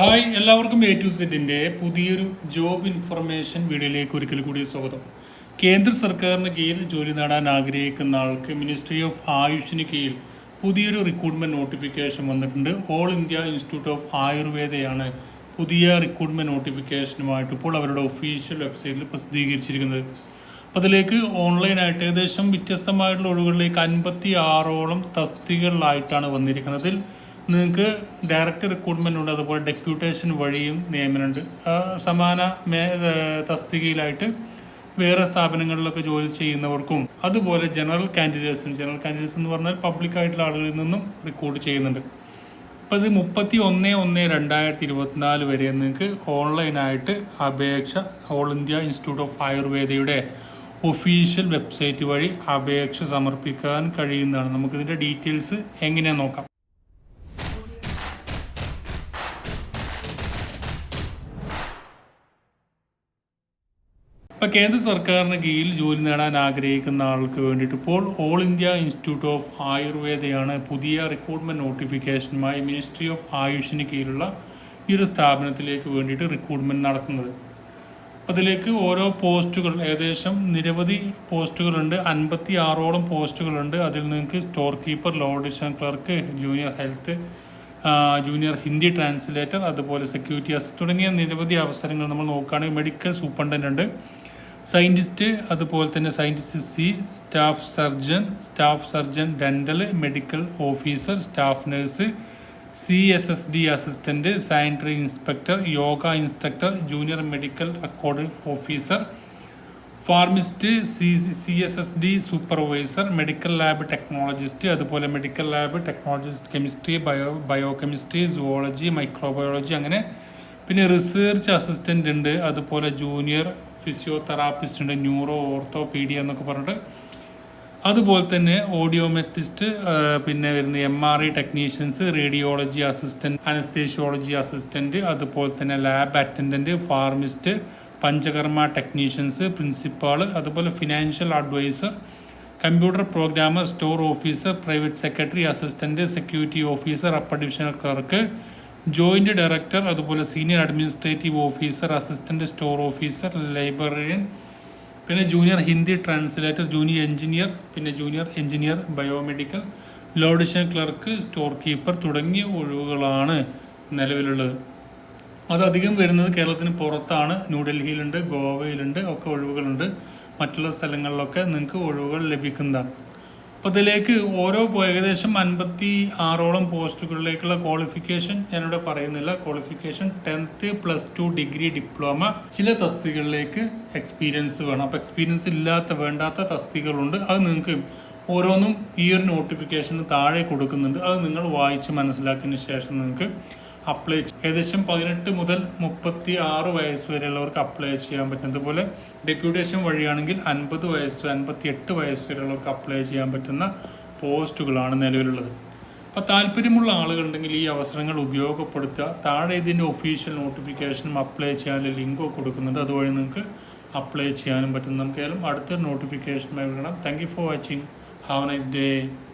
Hi എല്ലാവർക്കും A to സെറ്റിന്റെ പുതിയൊരു ജോബ് ഇൻഫർമേഷൻ വീഡിയോയിലേക്ക് ഒരിക്കൽ കൂടി സ്വാഗതം. കേന്ദ്ര സർക്കാരിന് കീഴിൽ ജോലി നേടാൻ ആഗ്രഹിക്കുന്ന ആൾക്ക് മിനിസ്ട്രി ഓഫ് ആയുഷിന് കീഴിൽ പുതിയൊരു റിക്രൂട്ട്മെന്റ് നോട്ടിഫിക്കേഷൻ വന്നിട്ടുണ്ട്. ഓൾ ഇന്ത്യ ഇൻസ്റ്റിറ്റ്യൂട്ട് ഓഫ് ആയുർവേദയാണ് പുതിയ റിക്രൂട്ട്മെന്റ് നോട്ടിഫിക്കേഷനുമായിട്ട് ഇപ്പോൾ അവരുടെ ഒഫീഷ്യൽ വെബ്സൈറ്റിൽ പ്രസിദ്ധീകരിച്ചിരിക്കുന്നത്. അപ്പോൾ അതിലേക്ക് ഓൺലൈനായിട്ട് ഏകദേശം വ്യത്യസ്തമായിട്ടുള്ള ഒഴിവുകളിലേക്ക് അൻപത്തി ആറോളം തസ്തികളിലായിട്ടാണ് വന്നിരിക്കുന്നത് നിങ്ങൾക്ക് ഡയറക്റ്റ് റിക്രൂട്ട്മെന്റ് ഉണ്ട്. അതുപോലെ ഡെപ്യൂട്ടേഷൻ വഴിയും നിയമനമുണ്ട്. സമാന മേ തസ്തികയിലായിട്ട് വേറെ സ്ഥാപനങ്ങളിലൊക്കെ ജോലി ചെയ്യുന്നവർക്കും അതുപോലെ ജനറൽ കാൻഡിഡേറ്റ്സും ജനറൽ കാൻഡിഡേറ്റ്സ് എന്ന് പറഞ്ഞാൽ പബ്ലിക് ആയിട്ടുള്ള ആളുകളിൽ നിന്നും റിക്രൂട്ട് ചെയ്യുന്നുണ്ട്. അപ്പോൾ ഇത് മുപ്പത്തി ഒന്ന് ഒന്ന് രണ്ടായിരത്തി ഇരുപത്തിനാല് വരെ നിങ്ങൾക്ക് ഓൺലൈനായിട്ട് അപേക്ഷ ഓൾ ഇന്ത്യ ഇൻസ്റ്റിറ്റ്യൂട്ട് ഓഫ് ആയുർവേദയുടെ ഒഫീഷ്യൽ വെബ്സൈറ്റ് വഴി അപേക്ഷ സമർപ്പിക്കാൻ കഴിയുന്നതാണ്. നമുക്കിതിന്റെ ഡീറ്റെയിൽസ് എങ്ങനെയാണെന്ന് നോക്കാം. ഇപ്പം കേന്ദ്ര സർക്കാരിന് കീഴിൽ ജോലി നേടാൻ ആഗ്രഹിക്കുന്ന ആൾക്ക് വേണ്ടിയിട്ട് ഇപ്പോൾ ഓൾ ഇന്ത്യ ഇൻസ്റ്റിറ്റ്യൂട്ട് ഓഫ് ആയുർവേദയാണ് പുതിയ റിക്രൂട്ട്മെന്റ് നോട്ടിഫിക്കേഷനുമായി മിനിസ്ട്രി ഓഫ് ആയുഷിന് കീഴിലുള്ള ഈ ഒരു സ്ഥാപനത്തിലേക്ക് വേണ്ടിയിട്ട് റിക്രൂട്ട്മെന്റ് നടത്തുന്നത് അപ്പോൾ അതിലേക്ക് ഓരോ പോസ്റ്റുകൾ ഏകദേശം നിരവധി പോസ്റ്റുകളുണ്ട്. അൻപത്തി ആറോളം പോസ്റ്റുകളുണ്ട്. അതിൽ നിങ്ങൾക്ക് store keeper lower division clerk junior health junior Hindi translator അതുപോലെ സെക്യൂരിറ്റി അസിസ്റ്റ് തുടങ്ങിയ നിരവധി അവസരങ്ങൾ നമ്മൾ നോക്കുകയാണെങ്കിൽ മെഡിക്കൽ സൂപ്രണ്ടന്റ് ഉണ്ട്. സയന്റിസ്റ്റ് അതുപോലെ തന്നെ scientist C staff surgeon staff surgeon dental medical officer staff nurse C S S D assistant sanitary inspector yoga instructor junior medical record officer pharmacist C C S S D supervisor medical lab technologist അതുപോലെ medical lab technologist chemistry bio bio chemistry zoology microbiology അങ്ങനെ പിന്നെ research assistant ഉണ്ട് അതുപോലെ junior physiotherapist ഉണ്ട് neuro orthopaedic എന്നൊക്കെ പറഞ്ഞിട്ട് അതുപോലെ തന്നെ ഓഡിയോമെത്തിസ്റ്റ് പിന്നെ വരുന്ന M R I technicians radiology assistant anaesthesiology assistant അതുപോലെ തന്നെ lab attendant pharmacist panchakarma technicians principal അതുപോലെ financial advisor computer programmer store officer private secretary assistant security officer upper divisional clerk joint director അതുപോലെ senior administrative officer assistant store officer librarian പിന്നെ junior Hindi translator junior engineer പിന്നെ junior engineer biomedical lower division clerk store keeper തുടങ്ങിയ ഒഴിവുകളാണ് നിലവിലുള്ളത്. അതധികം വരുന്നത് കേരളത്തിന് പുറത്താണ്. ന്യൂഡൽഹിയിലുണ്ട് ഗോവയിലുണ്ട് ഒക്കെ ഒഴിവുകളുണ്ട്. മറ്റുള്ള സ്ഥലങ്ങളിലൊക്കെ നിങ്ങൾക്ക് ഒഴിവുകൾ ലഭിക്കുന്നതാണ്. അപ്പോൾ ഓരോ ഏകദേശം അൻപത്തി ആറോളം പോസ്റ്റുകളിലേക്കുള്ള ക്വാളിഫിക്കേഷൻ ഞാനിവിടെ പറയുന്നില്ല. Qualification tenth plus two degree diploma ചില തസ്തികളിലേക്ക് എക്സ്പീരിയൻസ് വേണം. അപ്പോൾ എക്സ്പീരിയൻസ് ഇല്ലാത്ത വേണ്ടാത്ത തസ്തികളുണ്ട് അത് നിങ്ങൾക്ക് ഓരോന്നും ഈ ഒരു നോട്ടിഫിക്കേഷന് താഴെ കൊടുക്കുന്നുണ്ട്. അത് നിങ്ങൾ വായിച്ച് മനസ്സിലാക്കിയതിന് ശേഷം നിങ്ങൾക്ക് അപ്ലൈ ഏകദേശം പതിനെട്ട് മുതൽ മുപ്പത്തി ആറ് വയസ്സ് വരെയുള്ളവർക്ക് അപ്ലൈ ചെയ്യാൻ പറ്റും. അതുപോലെ ഡെപ്യൂട്ടേഷൻ വഴിയാണെങ്കിൽ അൻപത് വയസ്സ് അൻപത്തി എട്ട് വയസ്സ് വരെയുള്ളവർക്ക് അപ്ലൈ ചെയ്യാൻ പറ്റുന്ന പോസ്റ്റുകളാണ് നിലവിലുള്ളത്. അപ്പോൾ താല്പര്യമുള്ള ആളുകളുണ്ടെങ്കിൽ ഈ അവസരങ്ങൾ ഉപയോഗപ്പെടുത്തുക. താഴെ ഇതിന്റെ ഒഫീഷ്യൽ നോട്ടിഫിക്കേഷനും അപ്ലൈ ചെയ്യാനുള്ള ലിങ്കോ കൊടുക്കുന്നുണ്ട് അതുവഴി നിങ്ങൾക്ക് അപ്ലൈ ചെയ്യാനും പറ്റും. നമുക്ക് ഏതായാലും അടുത്തൊരു നോട്ടിഫിക്കേഷനുമായി വരണം thank you for watching have nice day